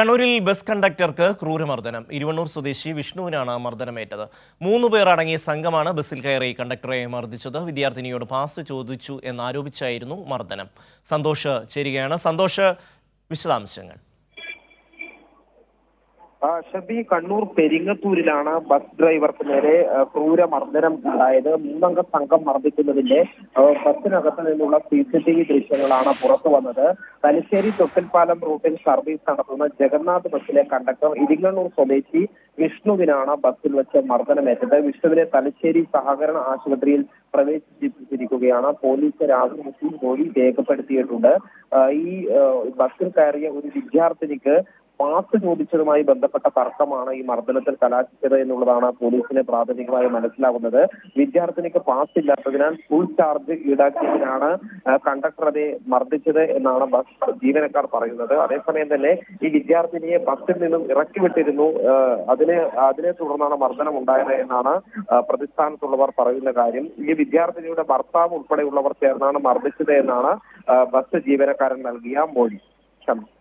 കണ്ണൂരിൽ ബസ് കണ്ടക്ടർക്ക് ക്രൂരമർദ്ദനം. ഇരുവണ്ണൂർ സ്വദേശി വിഷ്ണുവിനാണ് മർദ്ദനമേറ്റത്. മൂന്ന് പേർ അടങ്ങിയ സംഘമാണ് ബസ്സിൽ കയറി കണ്ടക്ടറെ മർദ്ദിച്ചത്. വിദ്യാർത്ഥിനിയോട് പാസ് ചോദിച്ചു എന്നാരോപിച്ചായിരുന്നു മർദ്ദനം. സന്തോഷ് ചേരുകയാണ്. സന്തോഷ് വിശദാംശങ്ങൾ. ഷബി കണ്ണൂർ പെരിങ്ങത്തൂരിലാണ് ബസ് ഡ്രൈവർക്ക് നേരെ ക്രൂര മർദ്ദനം ഉണ്ടായത്. മൂന്നംഗ സംഘം മർദ്ദിക്കുന്നതിന്റെ ബസ്സിനകത്ത് നിന്നുള്ള സി സി ടി വി ദൃശ്യങ്ങളാണ് പുറത്തു വന്നത്. തലശ്ശേരി തൊക്കൽപാലം റൂട്ടിൽ സർവീസ് നടത്തുന്ന ജഗന്നാഥ് ബസ്സിലെ കണ്ടക്ടർ ഇരിങ്ങണ്ണൂർ സ്വദേശി വിഷ്ണുവിനാണ് ബസ്സിൽ വെച്ച് മർദ്ദനമേറ്റത്. വിഷ്ണുവിനെ തലശ്ശേരി സഹകരണ ആശുപത്രിയിൽ പ്രവേശിപ്പിച്ചിരിക്കുകയാണ്. പോലീസ് രാവിലെ മൊഴി രേഖപ്പെടുത്തിയിട്ടുണ്ട്. ഈ ബസ്സിൽ കയറിയ ഒരു വിദ്യാർത്ഥിനിക്ക് പാസ് ചോദിച്ചതുമായി ബന്ധപ്പെട്ട തർക്കമാണ് ഈ മർദ്ദനത്തിൽ കലാശിച്ചത് എന്നുള്ളതാണ് പോലീസിന് പ്രാഥമികമായി മനസ്സിലാകുന്നത് വിദ്യാർത്ഥിനിക്ക് പാസ് ഇല്ലാത്തതിനാൽ ഫുൾ ചാർജ് ഈടാക്കിയതിനാണ് കണ്ടക്ടർ അതെ മർദ്ദിച്ചത് എന്നാണ് ബസ് ജീവനക്കാർ പറയുന്നത്. അതേസമയം തന്നെ ഈ വിദ്യാർത്ഥിനിയെ ബസ്സിൽ നിന്നും ഇറക്കി വിട്ടിരുന്നു. അതിനെ അതിനെ തുടർന്നാണ് മർദ്ദനം ഉണ്ടായത് എന്നാണ് പ്രതിസ്ഥാനത്തുള്ളവർ പറയുന്ന കാര്യം. ഈ വിദ്യാർത്ഥിനിയുടെ ഭർത്താവ് ഉൾപ്പെടെയുള്ളവർ ചേർന്നാണ് മർദ്ദിച്ചത് എന്നാണ് ബസ് ജീവനക്കാരൻ നൽകിയ മൊഴി.